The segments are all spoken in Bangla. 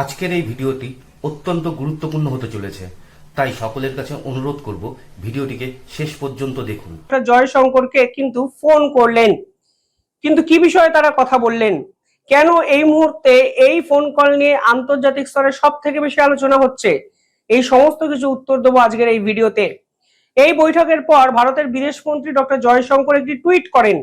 আজকের এই ভিডিওটি অত্যন্ত গুরুত্বপূর্ণ হতে চলেছে। তাই সকলের কাছে অনুরোধ করব ভিডিওটিকে শেষ পর্যন্ত দেখুন। জয় শঙ্করকে কিন্তু ফোন করলেন। কিন্তু কি বিষয়ে তারা কথা বললেন? কেন এই মুহূর্তে এই ফোন কল নিয়ে আন্তর্জাতিক স্তরে সব থেকে বেশি আলোচনা হচ্ছে? এই সমস্ত কিছু উত্তর দেবো আজকের এই ভিডিওতে। এই বৈঠকের পর ভারতের বিদেশমন্ত্রী ডক্টর জয়শঙ্কর একটি টুইট করেন।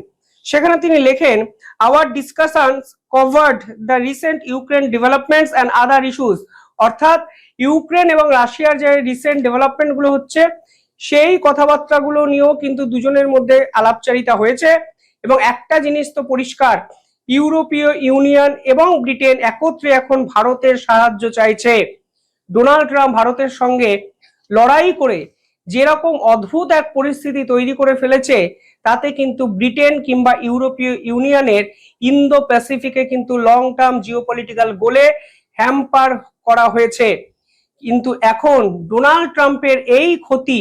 সেখানে তিনি লেখেন our discussions covered the recent Ukraine developments and other issues অর্থাৎ ইউক্রেন এবং রাশিয়ার যে রিসেন্ট ডেভেলপমেন্টগুলো হচ্ছে, সেই কথাবার্তাগুলো নিয়েও কিন্তু দুজনের মধ্যে আলাপচারিতা হয়েছে। এবং একটা জিনিস তো পরিষ্কার, ইউরোপীয় ইউনিয়ন এবং ব্রিটেন একত্রে এখন ভারতের সাহায্য চাইছে। ডোনাল্ড ট্রাম্প ভারতের সঙ্গে লড়াই করে যেরকম অদ্ভুত এক পরিস্থিতি তৈরি করে ফেলেছে, তাতে কিন্তু ব্রিটেন কিংবা ইউরোপীয় ইউনিয়নের ইন্দো প্যাসিফিকে কিন্তু লং টার্ম জিওপলিটিক্যাল গোলে হ্যাম্পার করা হয়েছে। কিন্তু এখন ডোনাল্ড ট্রাম্পের এই ক্ষতি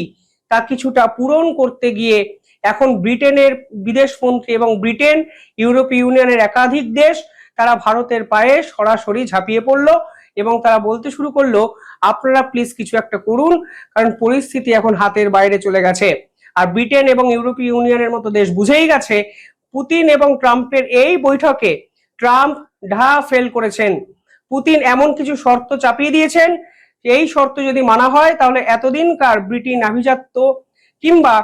তা কিছুটা পূরণ করতে গিয়ে এখন ব্রিটেনের বিদেশমন্ত্রী এবং ব্রিটেন ইউরোপীয় ইউনিয়নের একাধিক দেশ তারা ভারতের পায়ে সরাসরি ঝাঁপিয়ে পড়ল এবং তারা বলতে শুরু করল আপনারা প্লিজ কিছু একটা করুন, কারণ পরিস্থিতি এখন হাতের বাইরে চলে গেছে। আর ব্রিটেন এবং ইউরোপীয় ইউনিয়নের মতো দেশ বুঝেই গেছে, পুতিন এবং ট্রাম্পের এই বৈঠকে ট্রাম্প ঢা ফেল করেছেন। পুতিন এমন কিছু শর্ত চাপিয়ে দিয়েছেন, এই শর্ত যদি মানা হয়, তাহলে এতদিনকার ব্রিটেন আভিজাত্য কিংবা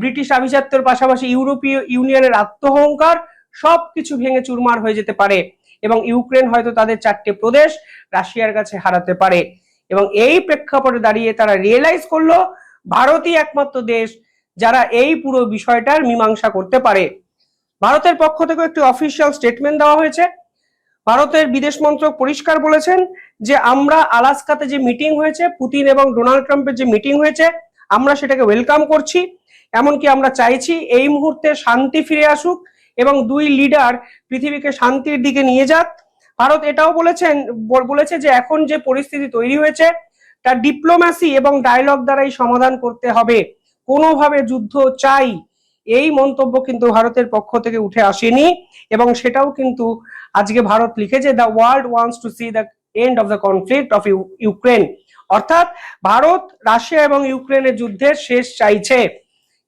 ব্রিটিশ আভিজাত্যের পাশাপাশি ইউরোপীয় ইউনিয়নের আত্মহংকার সবকিছু ভেঙে চুরমার হয়ে যেতে পারে এবং ইউক্রেন হয়তো তাদের চারটে প্রদেশ রাশিয়ার কাছে হারাতে পারে। এবং এই প্রেক্ষাপটে দাঁড়িয়ে তারা রিয়েলাইজ করল, ভারতই একমাত্র দেশ যারা এই পুরো বিষয়টার মীমাংসা করতে পারে। ভারতের পক্ষ থেকে একটি অফিসিয়াল স্টেটমেন্ট দেওয়া হয়েছে। ভারতের বিদেশ মন্ত্রক পরিষ্কার বলেছেন যে, আমরা আলাস্কাতে যে মিটিং হয়েছে, পুতিন এবং ডোনাল্ড ট্রাম্পের যে মিটিং হয়েছে, আমরা সেটাকে ওয়েলকাম করছি। এমনকি আমরা চাইছি এই মুহূর্তে শান্তি ফিরে আসুক এবং দুই লিডার পৃথিবীকে শান্তির দিকে নিয়ে যাক। ভারত এটাও বলেছেন বলেছে যে এখন যে পরিস্থিতি তৈরি হয়েছে তা ডিপ্লোম্যাসি এবং ডায়লগ দ্বারাই সমাধান করতে হবে। কোনোভাবে যুদ্ধ চাই, এই মন্তব্য কিন্তু ভারতের পক্ষ থেকে উঠে আসেনি। এবং সেটাও কিন্তু আজকে ভারত লিখেছে the world wants to see the end of the conflict of Ukraine অর্থাৎ ভারত, রাশিয়া এবং ইউক্রেনের যুদ্ধের শেষ চাইছে।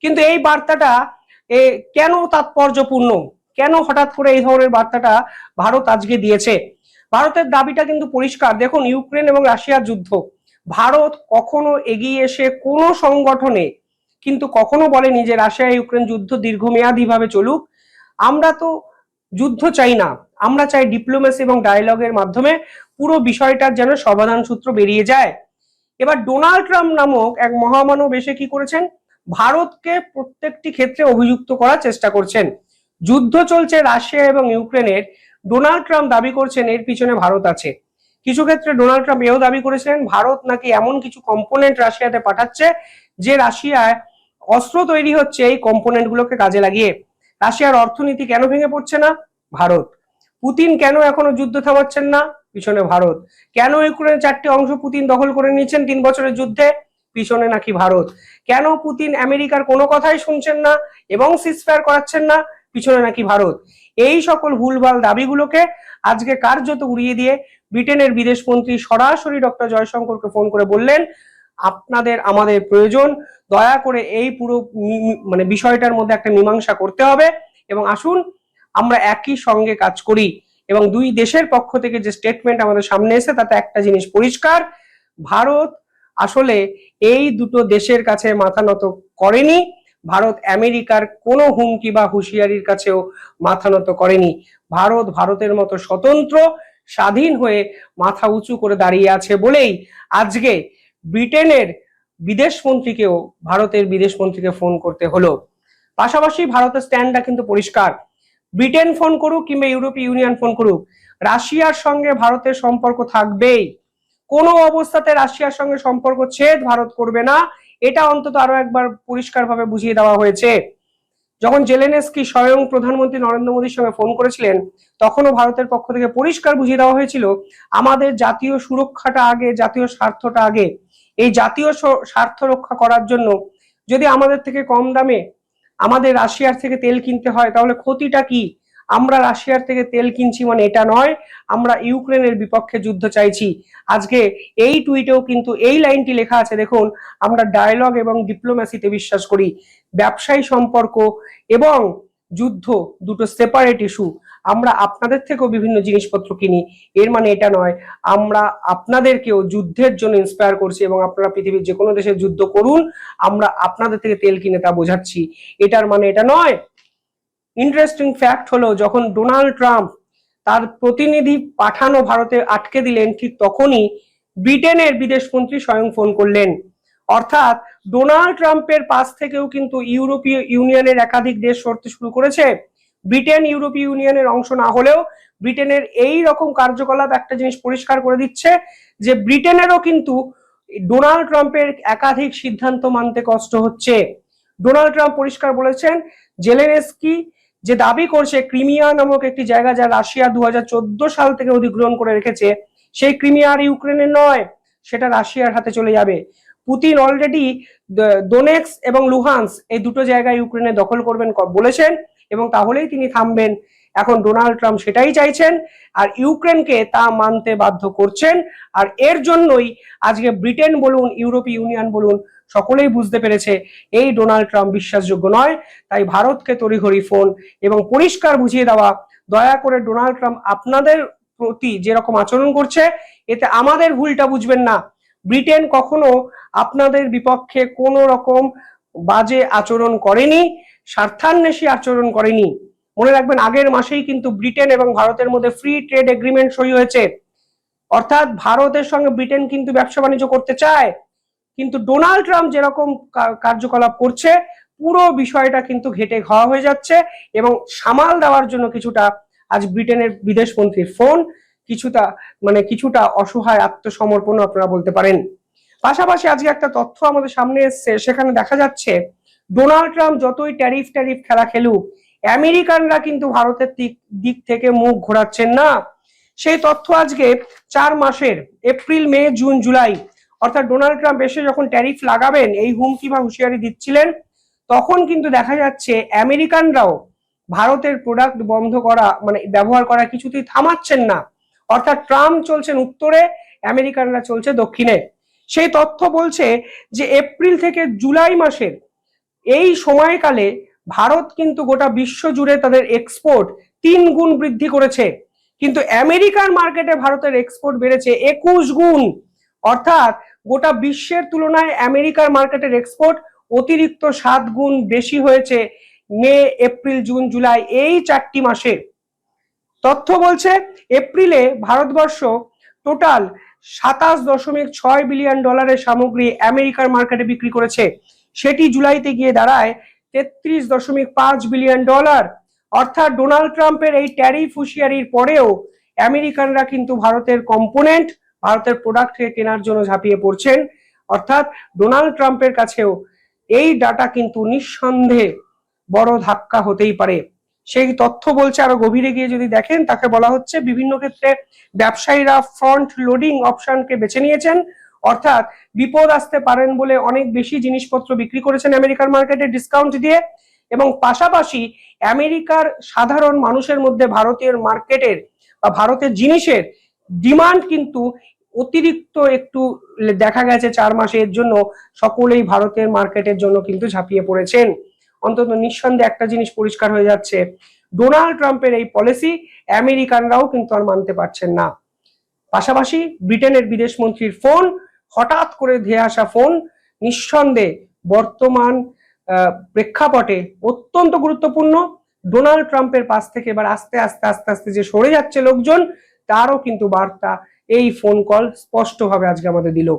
কিন্তু এই বার্তাটা কেন তাৎপর্যপূর্ণ? কেন হঠাৎ করে এই ধরনের বার্তাটা ভারত আজকে দিয়েছে? ভারতের দাবিটা কিন্তু পরিষ্কার। দেখুন, ইউক্রেন এবং রাশিয়ার যুদ্ধ। ভারত কখনো এগিয়ে এসে কোনো সংগঠনে কিন্তু কখনো বলেনি যে রাশিয়া ইউক্রেন যুদ্ধ দীর্ঘমেয়াদী ভাবে চলুক। আমরা তো যুদ্ধ চাই না। আমরা চাই ডিপ্লোমেসি এবং ডায়লগের মাধ্যমে পুরো বিষয়টার যেন সমাধান সূত্র বেরিয়ে যায়। এবার ডোনাল্ড ট্রাম্প নামক এক মহামানব এসে কি করেছেন? ভারতকে প্রত্যেকটি ক্ষেত্রে অভিযুক্ত করার চেষ্টা করছেন। যুদ্ধ চলছে রাশিয়া এবং ইউক্রেনের। ডোনাল্ড ট্রাম্প দাবি করছেন এর পিছনে ভারত আছে। কিছু ক্ষেত্রে ডোনাল্ড ট্রাম্প এও দাবি করেছিলেন, ভারত নাকি এমন কিছু কম্পোনেন্ট রাশিয়াতে পাঠাচ্ছে যে রাশিয়ায় অস্ত্র তৈরি হচ্ছে এই কম্পোনেন্ট গুলোকে কাজে লাগিয়ে। রাশিয়ার অর্থনীতি কেন ভেঙে পড়ছে না? ভারত। পুতিন কেন এখনও যুদ্ধ থামাচ্ছেন না? পিছনে ভারত। কেন ইউক্রেনের চারটি অংশ পুতিন দখল করে নিয়েছেন তিন বছরের যুদ্ধে? পিছনে নাকি ভারত। কেন পুতিন আমেরিকার কোনো কথাই শুনছেন না এবং সিসফায়ার করাচ্ছেন না? পিছনে নাকি ভারত? এই সকল ভুলভাল দাবিগুলোকে আজকে কার্যত উড়িয়ে দিয়ে ব্রিটেনের বিদেশমন্ত্রী সরাসরি ডক্টর জয়শঙ্করকে ফোন করে বললেন, আপনাদের আমাদের প্রয়োজন। দয়া করে এই পুরো মানে বিষয়টার মধ্যে একটা মীমাংসা করতে হবে এবং আসুন আমরা একই সঙ্গে কাজ করি। এবং দুই দেশের পক্ষ থেকে যে স্টেটমেন্ট আমাদের সামনে এসে তাতে একটা জিনিস পরিষ্কার, ভারত আসলে এই দুটো দেশের কাছে মাথা নত করেনি। ভারত আমেরিকার কোনো হুমকি বা হুঁশিয়ারির কাছেও মাথা নত করেনি। ভারত ভারতের মতো স্বতন্ত্র, স্বাধীন হয়ে মাথা উঁচু করে দাঁড়িয়ে আছে বলেই আজকে ব্রিটেনের বিদেশমন্ত্রীকেও, ভারতের বিদেশমন্ত্রীকে ফোন করতে হলো। পাশাপাশি ভারতের স্ট্যান্ডটা কিন্তু পরিষ্কার। ব্রিটেন ফোন করুক কিংবা ইউরোপীয় ইউনিয়ন ফোন করুক, রাশিয়ার সঙ্গে ভারতের সম্পর্ক থাকবেই। কোনো অবস্থাতে রাশিয়ার সঙ্গে সম্পর্ক ছেদ ভারত করবে না। এটা অন্তত আরও একবার পরিষ্কারভাবে বুঝিয়ে দেওয়া হয়েছে। যখন জেলেনেস্কি স্বয়ং প্রধানমন্ত্রী নরেন্দ্র মোদীর সঙ্গে ফোন করেছিলেন, তখনও ভারতের পক্ষ থেকে পরিষ্কার বুঝিয়ে দেওয়া হয়েছিল, আমাদের জাতীয় সুরক্ষাটা আগে, জাতীয় স্বার্থটা আগে। এই জাতীয় স্বার্থ রক্ষা করার জন্য যদি আমাদের থেকে কম দামে আমাদের রাশিয়ার থেকে তেল কিনতে হয়, তাহলে ক্ষতিটা কি? আমরা রাশিয়ার থেকে তেল কিনছি মানে এটা নয়, আমরা ইউক্রেনের বিপক্ষে যুদ্ধ চাইছি। আজকে এই টুইটেও কিন্তু এই লাইনটি লেখা আছে, দেখুন, আমরা ডায়লগ এবং ডিপ্লোম্যাসিতে বিশ্বাস করি। ব্যবসায়ী সম্পর্ক এবং যুদ্ধ দুটো সেপারেট ইস্যু আমরা আপনাদের থেকেও বিভিন্ন জিনিসপত্র কিনি, এর মানে এটা নয়, আমরা আপনাদেরকেও যুদ্ধের জন্য ইন্সপায়ার করছি এবং আপনারা পৃথিবীর যে কোনো দেশে যুদ্ধ করুন, আমরা আপনাদের থেকে তেল কিনে তা বোঝাচ্ছি। এটার মানে এটা নয় ইন্টারেস্টিং ফ্যাক্ট হলো, যখন ডোনাল্ড ট্রাম্প তার প্রতিনিধি পাঠানো ভারতে আটকে দিলেন, ঠিক তখনই ব্রিটেনের বিদেশমন্ত্রী স্বয়ং ফোন করলেন। অর্থাৎ ডোনাল্ড ট্রাম্পের পাশ থেকেও কিন্তু ইউরোপীয় ইউনিয়নের একাধিক দেশ সরতে শুরু করেছে। ব্রিটেন ইউরোপীয় ইউনিয়নের অংশ না হলেও ব্রিটেনের এই রকম কার্যকলাপ একটা জিনিস পরিষ্কার করে দিচ্ছে যে ব্রিটেনেরও কিন্তু ডোনাল্ড ট্রাম্পের একাধিক সিদ্ধান্ত মানতে কষ্ট হচ্ছে। ডোনাল্ড ট্রাম্প পরিষ্কার বলেছেন, জেলেনস্কি যে দাবি করছে ক্রিমিয়া নামক একটি জায়গা যা রাশিয়া দুহাজার চোদ্দ সাল থেকে অধিগ্রহণ করে রেখেছে, সেই ক্রিমিয়া আর ইউক্রেনের নয়, সেটা রাশিয়ার হাতে চলে যাবে। পুতিন অলরেডি দোনেক্স এবং লুহান্স এই দুটো জায়গা ইউক্রেনে দখল করবেন বলেছেন এবং তাহলেই তিনি থামবেন। এখন ডোনাল্ড ট্রাম্প সেটাই চাইছেন আর ইউক্রেনকে তা মানতে বাধ্য করছেন। আর এর জন্যই আজকে ব্রিটেন বলুন, ইউরোপীয় ইউনিয়ন বলুন সকলেই বুঝতে পেরেছে এই ডোনাল্ড ট্রাম্প বিশ্বাসযোগ্য নয়। তাই ভারতকে তড়িঘড়ি ফোন এবং পরিষ্কার বুঝিয়ে দেওয়া, দয়া করে ডোনাল্ড ট্রাম্প আপনাদের প্রতি যেরকম আচরণ করছে, এতে আমাদের ভুলটা বুঝবেন না। ব্রিটেন কখনো আপনাদের বিপক্ষে কোনো রকম বাজে আচরণ করেনি, স্বার্থান্বেষী আচরণ করেনি। মনে রাখবেন, আগের মাসেই কিন্তু ব্রিটেন এবং ভারতের মধ্যে ফ্রি ট্রেড এগ্রিমেন্ট সই হয়েছে। অর্থাৎ ভারতের সঙ্গে ব্রিটেন কিন্তু ব্যবসা বাণিজ্য করতে চায়। কিন্তু ডোনাল্ড ট্রাম্প যেরকম কার্যকলাপ করছে, পুরো বিষয়টা কিন্তু ঘেটে খাওয়া হয়ে যাচ্ছে এবং সামাল দেওয়ার জন্য কিছুটা আজ ব্রিটেনের বিদেশমন্ত্রীর ফোন কিছুটা মানে কিছুটা অসহায় আত্মসমর্পণ আপনারা বলতে পারেন। পাশাপাশি আজকে একটা তথ্য আমাদের সামনে এসছে, সেখানে দেখা যাচ্ছে ডোনাল্ড ট্রাম্প যতই ট্যারিফ ট্যারিফ খেলা খেলুক, আমেরিকানরা কিন্তু ভারতের দিক দিক থেকে মুখ ঘোরাচ্ছেন না। সেই তথ্য আজকে চার মাসের, এপ্রিল, মে, জুন, জুলাই অর্থাৎ ডোনাল্ড ট্রাম্প এসে যখন ট্যারিফ লাগাবেন, এই হুমকি বা হুঁশিয়ারি দিচ্ছিলেন, তখন কিন্তু দেখা যাচ্ছে আমেরিকানরাও ভারতের প্রোডাক্ট বন্ধ করা মানে ব্যবহার করা কিছুতেই থামাচ্ছেন না। অর্থাৎ ট্রাম্প চলছেন উত্তরে, আমেরিকানরা চলছে দক্ষিণে। সেই তথ্য বলছে যে এপ্রিল থেকে জুলাই মাসের এই সময়কালে ভারত কিন্তু গোটা বিশ্ব জুড়ে তাদের এক্সপোর্ট তিন গুণ বৃদ্ধি করেছে। কিন্তু আমেরিকার মার্কেটে ভারতের এক্সপোর্ট বেড়েছে একুশ গুণ। অর্থাৎ গোটা বিশ্বের তুলনায় আমেরিকার মার্কেটের এক্সপোর্ট অতিরিক্ত সাত গুণ বেশি হয়েছে মে, এপ্রিল, জুন, জুলাই এই চারটি মাসে। তথ্য বলছে, এপ্রিলে ভারতবর্ষ টোটাল সাতাশ দশমিক ছয় বিলিয়ন ডলারের সামগ্রী আমেরিকার মার্কেটে বিক্রি করেছে। সেটি জুলাইতে গিয়ে দাঁড়ায় তেত্রিশ দশমিক পাঁচ বিলিয়ন ডলার অর্থাৎ ডোনাল্ড ট্রাম্পের এই ট্যারিফ হুঁশিয়ারির পরেও আমেরিকানরা কিন্তু ভারতের কম্পোনেন্ট ভারতের প্রোডাক্টকে কেনার জন্য ঝাঁপিয়ে পড়ছেন। অর্থাৎ ডোনাল্ড ট্রাম্পের কাছেও এই ডাটা কিন্তু নিঃসন্দেহে বড় ধাক্কা হতেই পারে। সেই তথ্য বলছে, আরও গভীরে গিয়ে যদি দেখেন, তাকে বলা হচ্ছে বিভিন্ন ক্ষেত্রে ব্যবসায়ীরা ফ্রন্ট লোডিং অপশনকে বেছে নিয়েছেন। অর্থাৎ বিপদ আসতে পারেন বলে অনেক বেশি জিনিসপত্র বিক্রি করেছেন আমেরিকার মার্কেটে ডিসকাউন্ট দিয়ে এবং পাশাপাশি আমেরিকার সাধারণ মানুষের মধ্যে ভারতীয় মার্কেটের বা ভারতের জিনিসের ডিমান্ড কিন্তু অতিরিক্ত একটু দেখা গেছে চার মাসে, এর জন্য সকলেই ভারতের মার্কেটের জন্য কিন্তু ঝাঁপিয়ে পড়েছেন। অন্তত নিঃসন্দেহে একটা জিনিস পরিষ্কার হয়ে যাচ্ছে ডোনাল্ড ট্রাম্পের এই পলিসি আমেরিকানরাও কিন্তু আর মানতে পারছেন না। পাশাপাশি ব্রিটেনের বিদেশমন্ত্রীর ফোন হঠাৎ করে ধেয়ে আসা ফোন নিঃসন্দেহে বর্তমান প্রেক্ষাপটে অত্যন্ত গুরুত্বপূর্ণ। ডোনাল্ড ট্রাম্পের পাশ থেকে এবার আস্তে আস্তে আস্তে আস্তে যে সরে যাচ্ছে লোকজন তারও কিন্তু বার্তা এই ফোন কল স্পষ্টভাবে আজকে আমাদের দিল।